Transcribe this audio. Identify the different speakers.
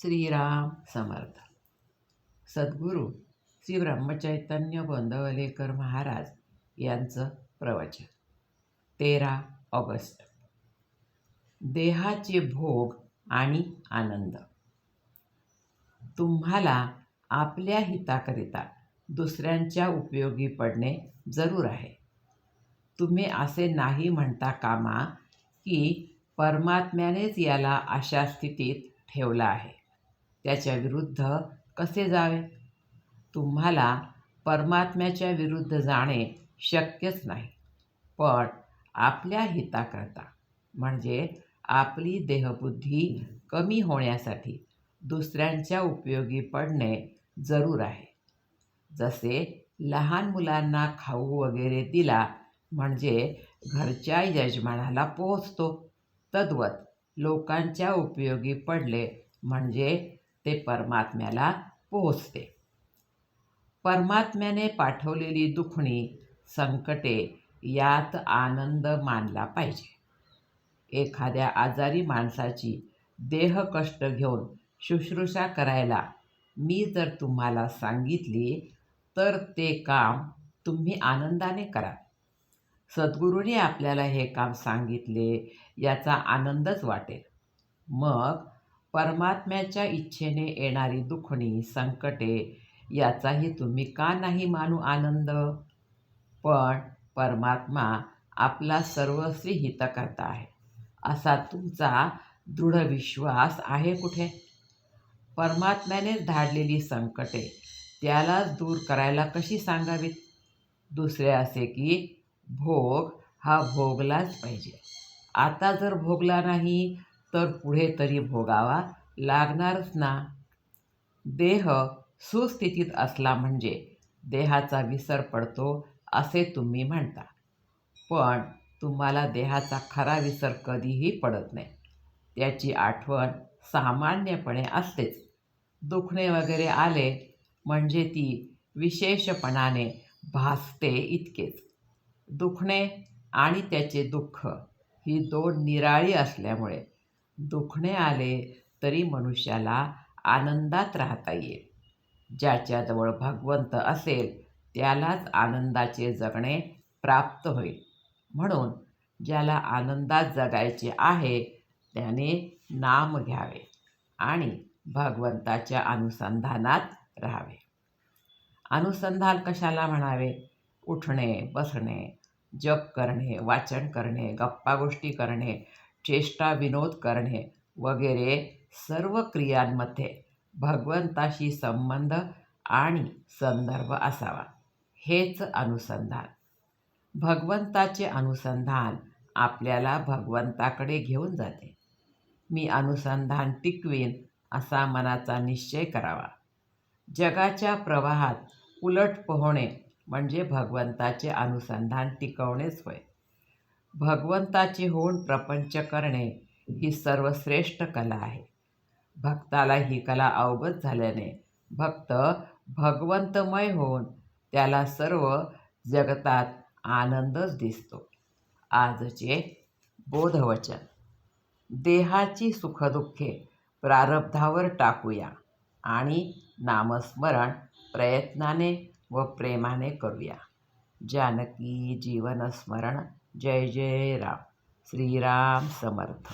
Speaker 1: श्रीराम समर्थ. सद्गुरू श्री ब्रह्मचैतन्य गोंदवलेकर महाराज यांचं प्रवचन. तेरा ऑगस्ट. देहाचे भोग आणि आनंद. तुम्हाला आपल्या हिताकरिता दुसऱ्यांच्या उपयोगी पडणे जरूर आहे. तुम्ही असे नाही म्हणता कामा की परमात्म्यानेच याला अशा स्थितीत ठेवला आहे. त्याच्या विरुद्ध कसे जावे? तुम्हाला परमात्म्याच्या विरुद्ध जाणे शक्यच नाही. पण आपल्या हिताकरता म्हणजे आपली देहबुद्धी कमी होण्यासाठी दुसऱ्यांच्या उपयोगी पडणे जरूर आहे. जसे लहान मुलांना खाऊ वगैरे दिला म्हणजे घरच्या यजमानाला पोहोचतो तद्वत लोकांच्या उपयोगी पडले म्हणजे ते परमात्म्याला पोहोचते. परमात्म्याने पाठवलेली दुखणी संकटे यात आनंद मानला पाहिजे. एखाद्या आजारी माणसाची देह कष्ट घेऊन शुश्रूषा करायला मी जर तुम्हाला सांगितली तर ते काम तुम्ही आनंदाने करा. सद्गुरूने आपल्याला हे काम सांगितले याचा आनंदच वाटेल. मग परमात्म्याच्या इच्छेने येणारी दुखणी संकटे याचाही तुम्ही का नाही मानू आनंद? पण परमात्मा आपला सर्वस्वी हितकर्ता आहे. असा तुमचा दृढ विश्वास आहे कुठे? परमात्म्यानेच धाडलेली संकटे त्यालाच दूर करायला कशी सांगावीत? दुसरे असे की भोग हा भोगलाच पाहिजे. आता जर भोगला नाही तर पुढे तरी भोगावा लागणारच ना. देह सुस्थितीत असला म्हणजे देहाचा विसर पडतो असे तुम्ही म्हणता. पण तुम्हाला देहाचा खरा विसर कधीही पडत नाही. त्याची आठवण सामान्यपणे असतेच. दुखणे वगैरे आले म्हणजे ती विशेषपणाने भासते इतकेच. दुखणे आणि त्याचे दुःख ही दोन निराळी असल्यामुळे दुखणे आले तरी मनुष्याला आनंदात राहता येईल. ज्याच्याजवळ भगवंत असेल त्यालाच आनंदाचे जगणे प्राप्त होईल. म्हणून ज्याला आनंदात जगायचे आहे त्याने नाम घ्यावे आणि भगवंताच्या अनुसंधानात राहावे. अनुसंधान कशाला म्हणावे? उठणे बसणे जप करणे वाचन करणे गप्पा गोष्टी करणे चेष्टा विनोद करणे वगैरे सर्व क्रियांमध्ये भगवंताशी संबंध आणि संदर्भ असावा हेच अनुसंधान. भगवंताचे अनुसंधान आपल्याला भगवंताकडे घेऊन जाते. मी अनुसंधान टिकवीन असा मनाचा निश्चय करावा. जगाच्या प्रवाहात उलट पोहणे म्हणजे भगवंताचे अनुसंधान टिकवणेच होय. भगवंताची होऊन प्रपंच करणे ही सर्वश्रेष्ठ कला आहे. भक्ताला ही कला अवगत झाल्याने भक्त भगवंतमय होऊन त्याला सर्व जगतात आनंदच दिसतो. आजचे बोधवचन. देहाची सुखदुःखे प्रारब्धावर टाकूया आणि नामस्मरण प्रयत्नाने व प्रेमाने करूया. जानकी जीवनस्मरण जय जय राम. श्रीराम समर्थ.